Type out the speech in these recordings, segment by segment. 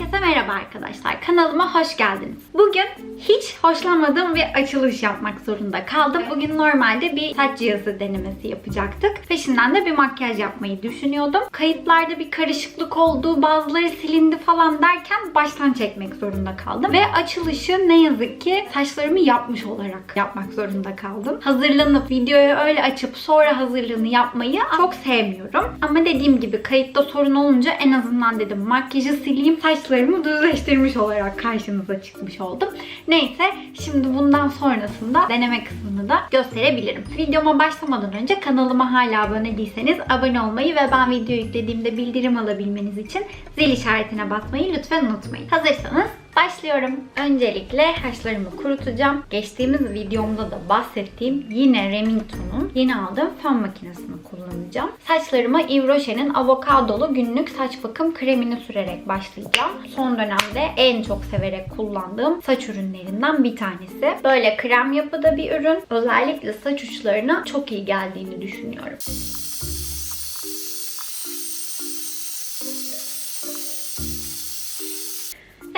Herkese merhaba arkadaşlar. Kanalıma hoş geldiniz. Bugün hiç hoşlanmadığım bir açılış yapmak zorunda kaldım. Bugün normalde bir saç cihazı denemesi yapacaktık. Peşinden de bir makyaj yapmayı düşünüyordum. Kayıtlarda bir karışıklık oldu, bazıları silindi falan derken baştan çekmek zorunda kaldım. Ve açılışı ne yazık ki saçlarımı yapmış olarak yapmak zorunda kaldım. Hazırlanıp videoyu öyle açıp sonra hazırlığını yapmayı çok sevmiyorum. Ama dediğim gibi kayıtta sorun olunca en azından dedim makyajı sileyim saçlarımı düzleştirmiş olarak karşınıza çıkmış oldum. Neyse şimdi bundan sonrasında deneme kısmını da gösterebilirim. Videoma başlamadan önce kanalıma hala abone değilseniz abone olmayı ve ben video yüklediğimde bildirim alabilmeniz için zil işaretine basmayı lütfen unutmayın. Hazırsanız Başlıyorum. Öncelikle saçlarımı kurutacağım. Geçtiğimiz videomda da bahsettiğim yine Remington'un yeni aldığım fön makinesini kullanacağım. Saçlarıma Yves Rocher'in avokadolu günlük saç bakım kremini sürerek başlayacağım. Son dönemde en çok severek kullandığım saç ürünlerinden bir tanesi. Böyle krem yapıda bir ürün. Özellikle saç uçlarına çok iyi geldiğini düşünüyorum.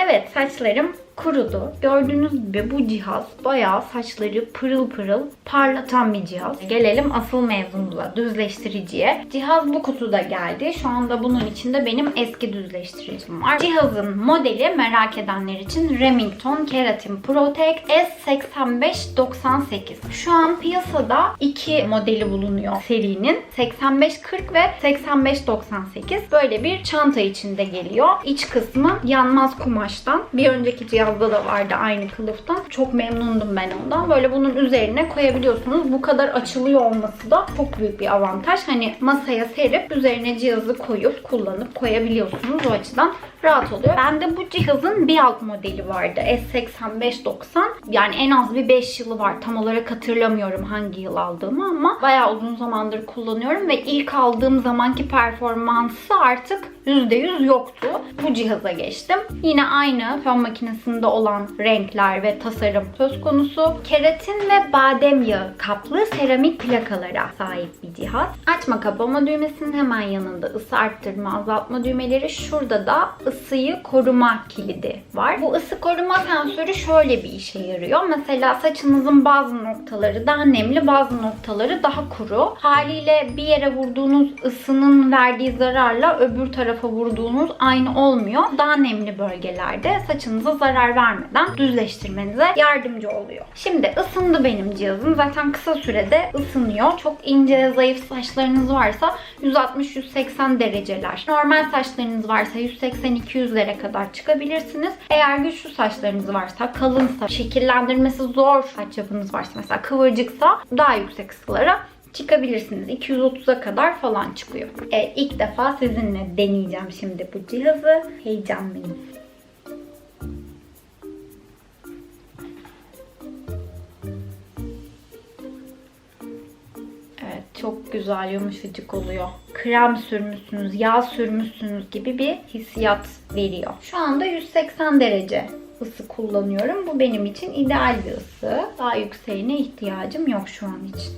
Evet saçlarım kurudu. Gördüğünüz gibi bu cihaz bayağı saçları pırıl pırıl parlatan bir cihaz. Gelelim asıl mevzumuza, düzleştiriciye. Cihaz bu kutuda geldi. Şu anda bunun içinde benim eski düzleştiricim var. Cihazın modeli merak edenler için Remington Keratin Protect S8598. Şu an piyasada iki modeli bulunuyor serinin. 8540 ve 8598. Böyle bir çanta içinde geliyor. İç kısmı yanmaz kumaştan. Bir önceki cihazda da vardı aynı kılıftan. Çok memnundum ben ondan. Böyle bunun üzerine koyabiliyorsunuz. Bu kadar açılıyor olması da çok büyük bir avantaj. Hani masaya serip üzerine cihazı koyup kullanıp koyabiliyorsunuz. O açıdan rahat oluyor. Bende bu cihazın bir alt modeli vardı. S8590. Yani en az bir 5 yılı var. Tam olarak hatırlamıyorum hangi yıl aldığımı ama bayağı uzun zamandır kullanıyorum ve ilk aldığım zamanki performansı artık %100 yoktu. Bu cihaza geçtim. Yine aynı fön makinesinde olan renkler ve tasarım söz konusu. Keratin ve badem yağı kaplı seramik plakalara sahip bir cihaz. Açma kapama düğmesinin hemen yanında ısı arttırma azaltma düğmeleri. Şurada da ısıyı koruma kilidi var. Bu ısı koruma sensörü şöyle bir işe yarıyor. Mesela saçınızın bazı noktaları daha nemli, bazı noktaları daha kuru. Haliyle bir yere vurduğunuz ısının verdiği zararla öbür tarafa vurduğunuz aynı olmuyor. Daha nemli bölgelerde saçınıza zarar vermeden düzleştirmenize yardımcı oluyor. Şimdi ısındı benim cihazım. Zaten kısa sürede ısınıyor. Çok ince, zayıf saçlarınız varsa 160-180 dereceler. Normal saçlarınız varsa 180-200'lere kadar çıkabilirsiniz. Eğer güçlü saçlarınız varsa, kalınsa, şekillendirmesi zor saç yapınız varsa mesela kıvırcıksa daha yüksek ısılara çıkabilirsiniz. 230'a kadar falan çıkıyor. Evet ilk defa sizinle deneyeceğim şimdi bu cihazı. Heyecanlıyım. Çok güzel yumuşacık oluyor. Krem sürmüşsünüz, yağ sürmüşsünüz gibi bir hissiyat veriyor. Şu anda 180 derece ısı kullanıyorum. Bu benim için ideal bir ısı. Daha yükseğine ihtiyacım yok şu an için.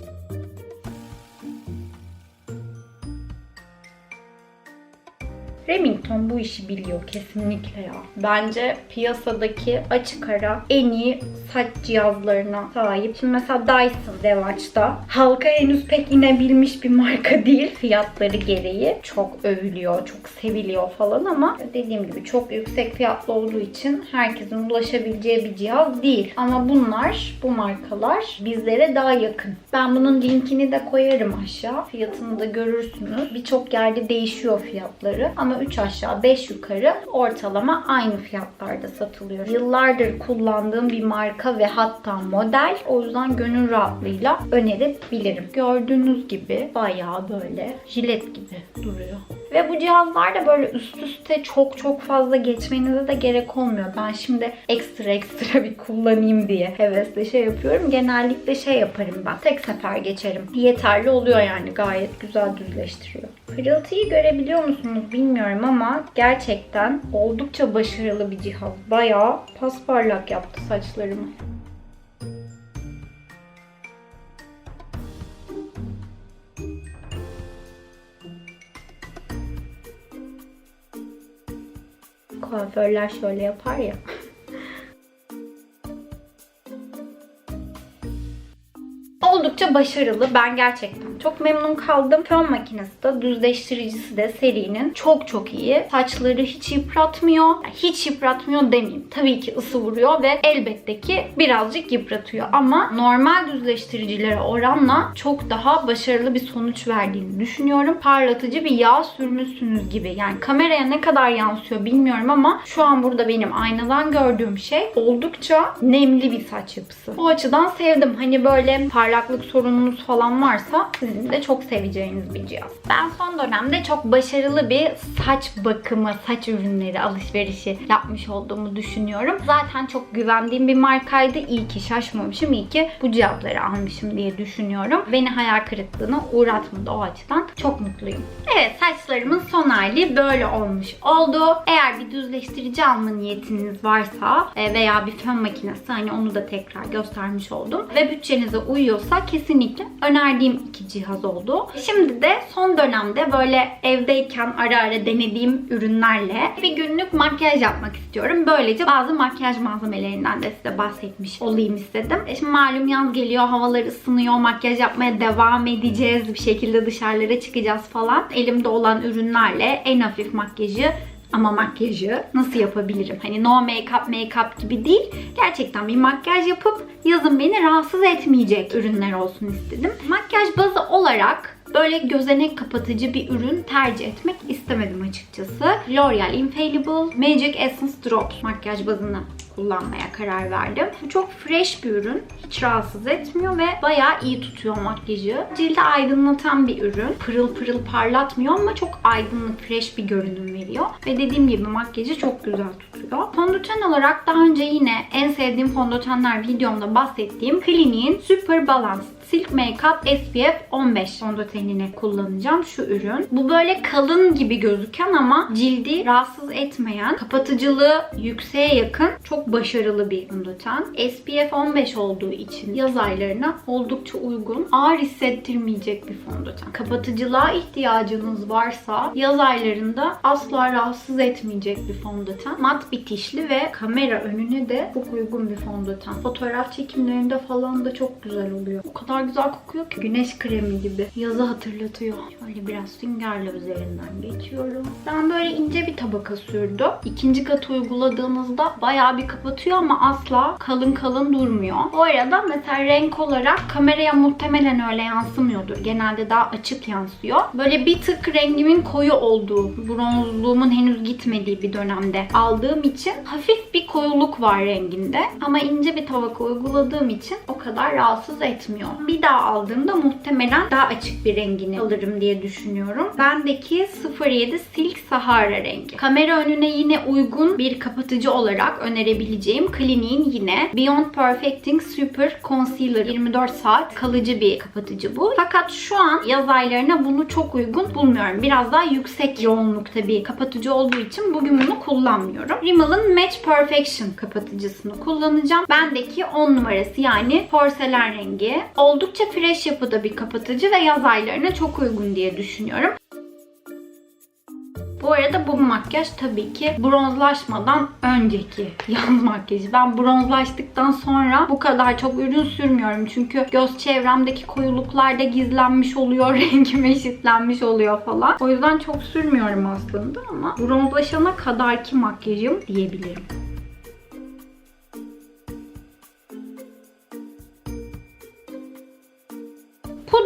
Remington bu işi biliyor kesinlikle ya. Bence piyasadaki açık ara en iyi saç cihazlarına sahip. Şimdi mesela Dyson Devaç'ta halka henüz pek inebilmiş bir marka değil. Fiyatları gereği çok övülüyor, çok seviliyor falan ama dediğim gibi çok yüksek fiyatlı olduğu için herkesin ulaşabileceği bir cihaz değil. Ama bunlar, bu markalar bizlere daha yakın. Ben bunun linkini de koyarım aşağı. Fiyatını da görürsünüz. Birçok yerde değişiyor fiyatları ama 3 aşağı 5 yukarı ortalama aynı fiyatlarda satılıyor. Yıllardır kullandığım bir marka ve hatta model. O yüzden gönül rahatlığıyla önerebilirim. Gördüğünüz gibi bayağı böyle jilet gibi duruyor. Ve bu cihazlar da böyle üst üste çok çok fazla geçmenize de gerek olmuyor. Ben şimdi ekstra ekstra bir kullanayım diye hevesle şey yapıyorum. Genellikle şey yaparım ben. Tek sefer geçerim. Yeterli oluyor yani. Gayet güzel düzleştiriyor. Pırıltıyı görebiliyor musunuz bilmiyorum ama gerçekten oldukça başarılı bir cihaz. Bayağı pasparlak yaptı saçlarımı. Kuaförler şöyle yapar ya. Oldukça başarılı. Ben gerçekten çok memnun kaldım. Fön makinesi de düzleştiricisi de serinin çok çok iyi. Saçları hiç yıpratmıyor. Hiç yıpratmıyor demeyeyim. Tabii ki ısı vuruyor ve elbette ki birazcık yıpratıyor. Ama normal düzleştiricilere oranla çok daha başarılı bir sonuç verdiğini düşünüyorum. Parlatıcı bir yağ sürmüşsünüz gibi. Yani kameraya ne kadar yansıyor bilmiyorum ama şu an burada benim aynadan gördüğüm şey oldukça nemli bir saç yapısı. O açıdan sevdim. Hani böyle parlaklık sorununuz falan varsa sizin de çok seveceğiniz bir cihaz. Ben son dönemde çok başarılı bir saç bakımı, saç ürünleri alışverişi yapmış olduğumu düşünüyorum. Zaten çok güvendiğim bir markaydı. İyi ki şaşmamışım, iyi ki bu cihazları almışım diye düşünüyorum. Beni hayal kırıklığına uğratmadı o açıdan. Çok mutluyum. Evet saçlarımın son hali böyle olmuş oldu. Eğer bir düzleştirici alma niyetiniz varsa e, veya bir fön makinesi hani onu da tekrar göstermiş oldum. Ve bütçenize uyuyorsa kesinlikle önerdiğim iki cihaz oldu. Şimdi de son dönemde böyle evdeyken ara ara denediğim ürünlerle bir günlük makyaj yapmak istiyorum. Böylece bazı makyaj malzemelerinden de size bahsetmiş olayım istedim. E Şimdi malum yaz geliyor, havalar ısınıyor, makyaj yapmaya devam edeceğiz. Bir şekilde dışarılara çıkacağız falan. Elimde olan ürünlerle en hafif makyajı ama makyajı nasıl yapabilirim? Hani no make-up make-up gibi değil. Gerçekten bir makyaj yapıp yazın beni rahatsız etmeyecek ürünler olsun istedim. Makyaj bazı olarak böyle gözenek kapatıcı bir ürün tercih etmek istemedim açıkçası. L'Oreal Infallible Magic Essence Drops makyaj bazını kullanmaya karar verdim. Çok fresh bir ürün. Hiç rahatsız etmiyor ve bayağı iyi tutuyor makyajı. Cildi aydınlatan bir ürün. Pırıl pırıl parlatmıyor ama çok aydınlık, fresh bir görünüm veriyor. Ve dediğim gibi makyajı çok güzel tutuyor. Fondöten olarak daha önce yine en sevdiğim fondötenler videomda bahsettiğim Clinique'in Super Balanced Silk Makeup SPF 15 fondötenini kullanacağım şu ürün. Bu böyle kalın gibi gözüken ama cildi rahatsız etmeyen, kapatıcılığı yükseğe yakın çok başarılı bir fondöten. SPF 15 olduğu için yaz aylarına oldukça uygun. Ağır hissettirmeyecek bir fondöten. Kapatıcılığa ihtiyacınız varsa yaz aylarında asla rahatsız etmeyecek bir fondöten. Mat bitişli ve kamera önüne de çok uygun bir fondöten. Fotoğraf çekimlerinde falan da çok güzel oluyor. O kadar güzel kokuyor ki güneş kremi gibi. Yazı hatırlatıyor. Şöyle biraz süngerle üzerinden geçiyorum. Ben böyle ince bir tabaka sürdüm. İkinci katı uyguladığınızda bayağı bir kapatıyor ama asla kalın kalın durmuyor. Bu arada mesela renk olarak kameraya muhtemelen öyle yansımıyordur. Genelde daha açık yansıyor. Böyle bir tık rengimin koyu olduğu, bronzluğumun henüz gitmediği bir dönemde aldığım için hafif bir koyuluk var renginde. Ama ince bir tabaka uyguladığım için o kadar rahatsız etmiyor. Bir daha aldığımda muhtemelen daha açık bir rengini alırım diye düşünüyorum. Bendeki 07 Silk Sahara rengi. Kamera önüne yine uygun bir kapatıcı olarak önerebileceğim Clinique'in yine Beyond Perfecting Super Concealer 24 saat kalıcı bir kapatıcı bu. Fakat şu an yaz aylarına bunu çok uygun bulmuyorum. Biraz daha yüksek yoğunlukta bir kapatıcı olduğu için bugün bunu kullanmıyorum. Rimmel'ın Match Perfection kapatıcısını kullanacağım. Bendeki 10 numarası yani porselen rengi. Oldukça fresh yapıda bir kapatıcı ve yaz aylarına çok uygun diye düşünüyorum. Bu arada bu makyaj tabii ki bronzlaşmadan önceki yaz makyajı. Ben bronzlaştıktan sonra bu kadar çok ürün sürmüyorum. Çünkü göz çevremdeki koyuluklar da gizlenmiş oluyor. Rengim eşitlenmiş oluyor falan. O yüzden çok sürmüyorum aslında ama bronzlaşana kadarki makyajım diyebilirim.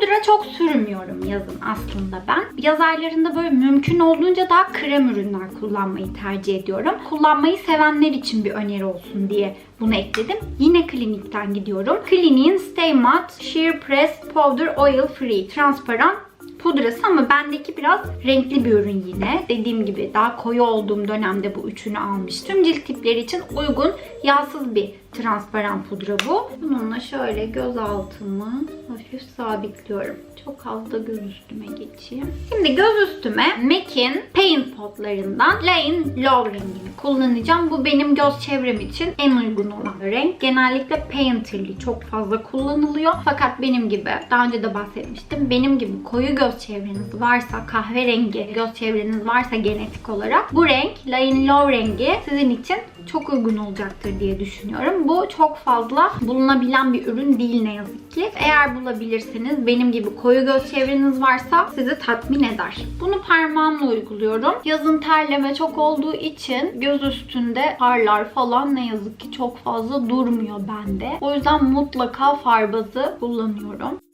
Pudra çok sürmüyorum yazın aslında ben. Yaz aylarında böyle mümkün olduğunca daha krem ürünler kullanmayı tercih ediyorum. Kullanmayı sevenler için bir öneri olsun diye bunu ekledim. Yine klinikten gidiyorum. Clinique'in Stay Matte Sheer Press Powder Oil Free transparan pudrası ama bendeki biraz renkli bir ürün yine. Dediğim gibi daha koyu olduğum dönemde bu üçünü almıştım. Cilt tipleri için uygun, yağsız bir transparan pudra bu. Bununla şöyle göz altımı hafif sabitliyorum. Çok az da göz üstüme geçeyim. Şimdi göz üstüme MAC'in Paint Potlarından Lane Low rengini kullanacağım. Bu benim göz çevrem için en uygun olan renk. Genellikle Painterly çok fazla kullanılıyor. Fakat benim gibi daha önce de bahsetmiştim. Benim gibi koyu göz çevreniz varsa, kahverengi göz çevreniz varsa genetik olarak bu renk Lane Low rengi sizin için çok uygun olacaktır diye düşünüyorum. Bu çok fazla bulunabilen bir ürün değil ne yazık ki. Eğer bulabilirseniz benim gibi koyu göz çevreniz varsa sizi tatmin eder. Bunu parmağımla uyguluyorum. Yazın terleme çok olduğu için göz üstünde farlar falan ne yazık ki çok fazla durmuyor bende. O yüzden mutlaka far bazı kullanıyorum.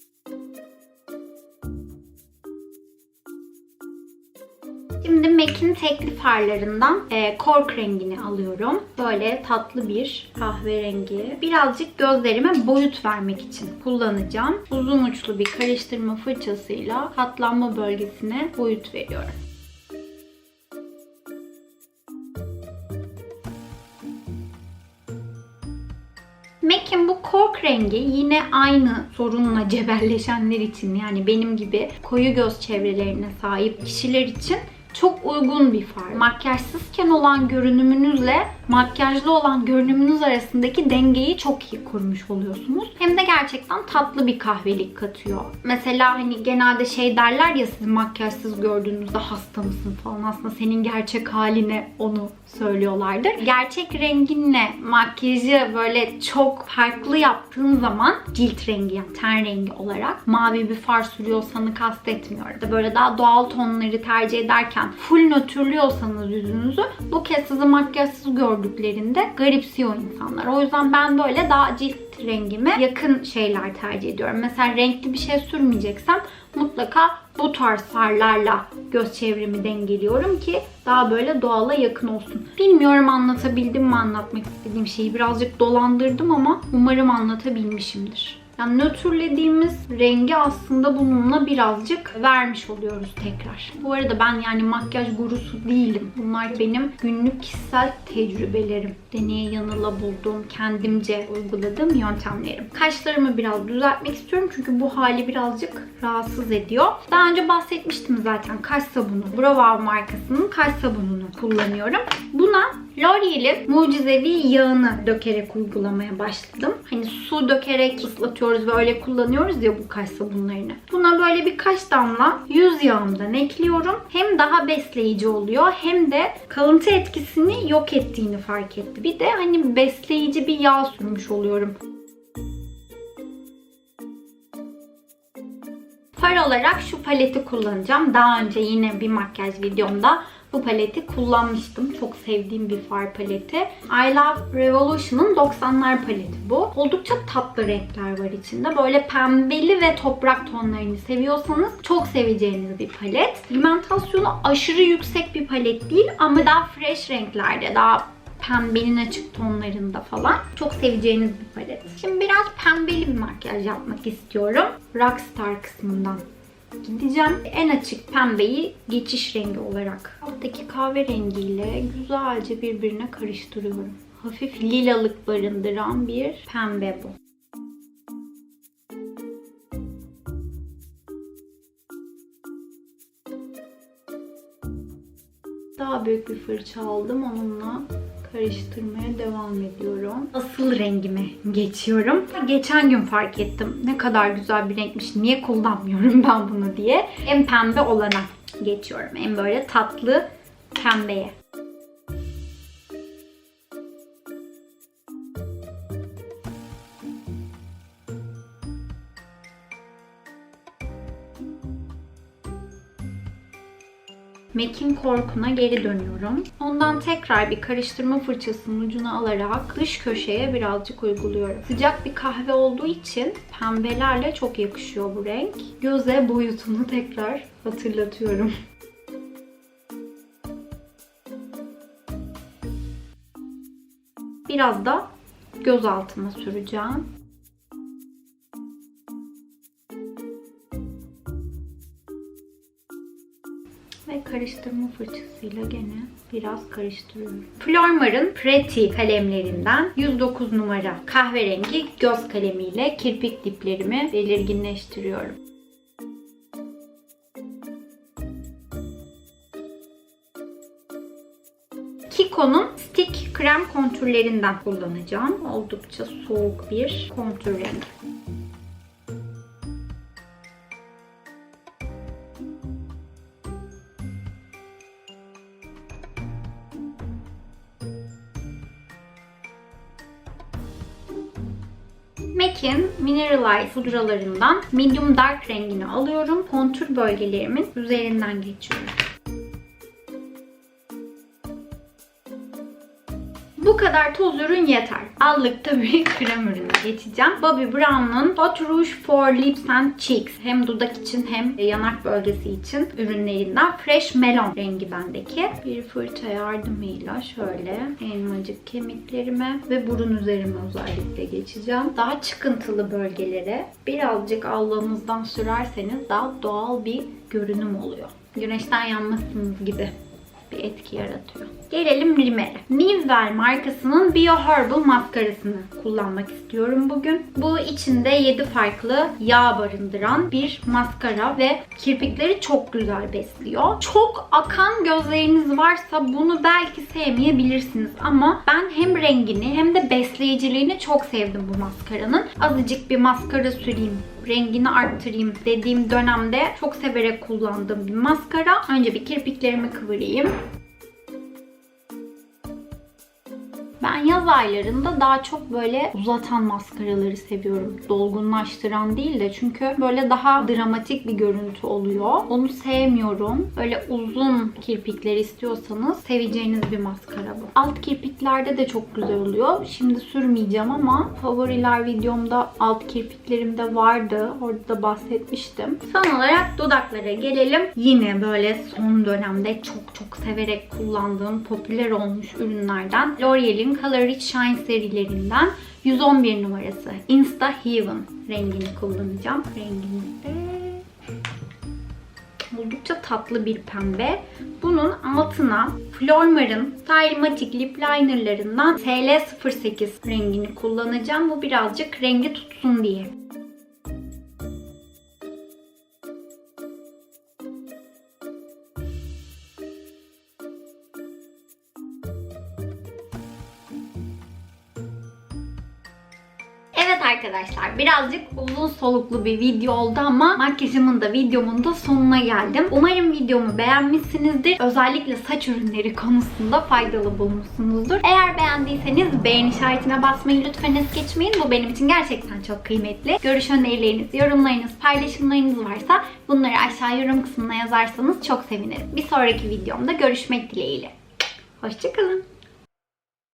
Şimdi MAC'in tekli farlarından e, kork rengini alıyorum. Böyle tatlı bir kahverengi. Birazcık gözlerime boyut vermek için kullanacağım. Uzun uçlu bir karıştırma fırçasıyla katlanma bölgesine boyut veriyorum. MAC'in bu kork rengi yine aynı sorunla cebelleşenler için yani benim gibi koyu göz çevrelerine sahip kişiler için çok uygun bir far. Makyajsızken olan görünümünüzle makyajlı olan görünümünüz arasındaki dengeyi çok iyi kurmuş oluyorsunuz. Hem de gerçekten tatlı bir kahvelik katıyor. Mesela hani genelde şey derler ya sizi makyajsız gördüğünüzde hasta mısın falan aslında senin gerçek haline onu söylüyorlardır. Gerçek renginle makyajı böyle çok farklı yaptığın zaman cilt rengi yani ten rengi olarak mavi bir far sürüyorsanız kastetmiyorum. Da böyle daha doğal tonları tercih ederken full nötrlüyorsanız yüzünüzü bu kez sizi makyajsız gördüklerinde garipsiyor insanlar. O yüzden ben böyle daha cilt rengime yakın şeyler tercih ediyorum. Mesela renkli bir şey sürmeyeceksem mutlaka bu tarz farlarla göz çevremi dengeliyorum ki daha böyle doğala yakın olsun. Bilmiyorum anlatabildim mi anlatmak istediğim şeyi. Birazcık dolandırdım ama umarım anlatabilmişimdir. Yani nötrlediğimiz rengi aslında bununla birazcık vermiş oluyoruz tekrar. Bu arada ben yani makyaj gurusu değilim. Bunlar benim günlük kişisel tecrübelerim. Deneye yanıla bulduğum, kendimce uyguladığım yöntemlerim. Kaşlarımı biraz düzeltmek istiyorum çünkü bu hali birazcık rahatsız ediyor. Daha önce bahsetmiştim zaten kaş sabunu. Bravo markasının kaş sabununu kullanıyorum. Buna L'Oreal'in mucizevi yağını dökerek uygulamaya başladım. Hani su dökerek ıslatıyoruz ve öyle kullanıyoruz ya bu kaş sabunlarını. Buna böyle birkaç damla yüz yağımdan ekliyorum. Hem daha besleyici oluyor hem de kalıntı etkisini yok ettiğini fark etti. Bir de hani besleyici bir yağ sürmüş oluyorum. Far olarak şu paleti kullanacağım. Daha önce yine bir makyaj videomda bu paleti kullanmıştım. Çok sevdiğim bir far paleti. I Love Revolution'ın 90'lar paleti bu. Oldukça tatlı renkler var içinde. Böyle pembeli ve toprak tonlarını seviyorsanız çok seveceğiniz bir palet. Pigmentasyonu aşırı yüksek bir palet değil ama daha fresh renklerde, daha pembenin açık tonlarında falan. Çok seveceğiniz bir palet. Şimdi biraz pembeli bir makyaj yapmak istiyorum. Rockstar kısmından gideceğim. En açık pembeyi geçiş rengi olarak alttaki kahverengiyle güzelce birbirine karıştırıyorum. Hafif lilalık barındıran bir pembe bu. Daha büyük bir fırça aldım. Onunla karıştırmaya devam ediyorum. Asıl rengime geçiyorum. Geçen gün fark ettim. Ne kadar güzel bir renkmiş. Niye kullanmıyorum ben bunu diye. En pembe olana geçiyorum. En böyle tatlı pembeye. Mac'in korkuna geri dönüyorum. Ondan tekrar bir karıştırma fırçasının ucunu alarak dış köşeye birazcık uyguluyorum. Sıcak bir kahve olduğu için pembelerle çok yakışıyor bu renk. Göze boyutunu tekrar hatırlatıyorum. Biraz da göz altıma süreceğim. Karıştırma fırçasıyla gene biraz karıştırıyorum. Flormar'ın Pretty kalemlerinden 109 numara kahverengi göz kalemiyle kirpik diplerimi belirginleştiriyorum. Kiko'nun stick krem kontürlerinden kullanacağım. Oldukça soğuk bir kontür rengi. MAC'in Mineralize pudralarından Medium Dark rengini alıyorum. Kontür bölgelerimin üzerinden geçiyorum. Bu kadar toz ürün yeter. Aldık tabii krem ürüne geçeceğim. Bobbi Brown'un Hot Rouge for Lips and Cheeks. Hem dudak için hem yanak bölgesi için ürünlerinden Fresh Melon rengi bendeki. Bir fırça yardımıyla şöyle elmacık kemiklerime ve burun üzerime özellikle geçeceğim. Daha çıkıntılı bölgelere birazcık alnınızdan sürerseniz daha doğal bir görünüm oluyor. Güneşten yanmasınız gibi bir etki yaratıyor. Gelelim rimere. Nivzel markasının Bio Herbal maskarasını kullanmak istiyorum bugün. Bu içinde 7 farklı yağ barındıran bir maskara ve kirpikleri çok güzel besliyor. Çok akan gözleriniz varsa bunu belki sevmeyebilirsiniz ama ben hem rengini hem de besleyiciliğini çok sevdim bu maskaranın. Azıcık bir maskara süreyim rengini arttırayım dediğim dönemde çok severek kullandığım bir maskara. Önce bir kirpiklerimi kıvırayım. Ben yaz aylarında daha çok böyle uzatan maskaraları seviyorum. Dolgunlaştıran değil de çünkü böyle daha dramatik bir görüntü oluyor. Onu sevmiyorum. Böyle uzun kirpikler istiyorsanız seveceğiniz bir maskara bu. Alt kirpiklerde de çok güzel oluyor. Şimdi sürmeyeceğim ama favoriler videomda alt kirpiklerimde vardı. Orada da bahsetmiştim. Son olarak dudaklara gelelim. Yine böyle son dönemde çok çok severek kullandığım popüler olmuş ürünlerden L'Oreal'in Color Rich Shine serilerinden 111 numarası Insta Heaven rengini kullanacağım. Rengimiz de oldukça tatlı bir pembe. Bunun altına Flormar'ın Stylomatic Lip Liner'larından TL08 rengini kullanacağım. Bu birazcık rengi tutsun diye. Arkadaşlar birazcık uzun soluklu bir video oldu ama makyajımın da videomun da sonuna geldim. Umarım videomu beğenmişsinizdir. Özellikle saç ürünleri konusunda faydalı bulmuşsunuzdur. Eğer beğendiyseniz beğen işaretine basmayı lütfen es geçmeyin. Bu benim için gerçekten çok kıymetli. Görüş önerileriniz, yorumlarınız, paylaşımlarınız varsa bunları aşağı yorum kısmına yazarsanız çok sevinirim. Bir sonraki videomda görüşmek dileğiyle. Hoşçakalın.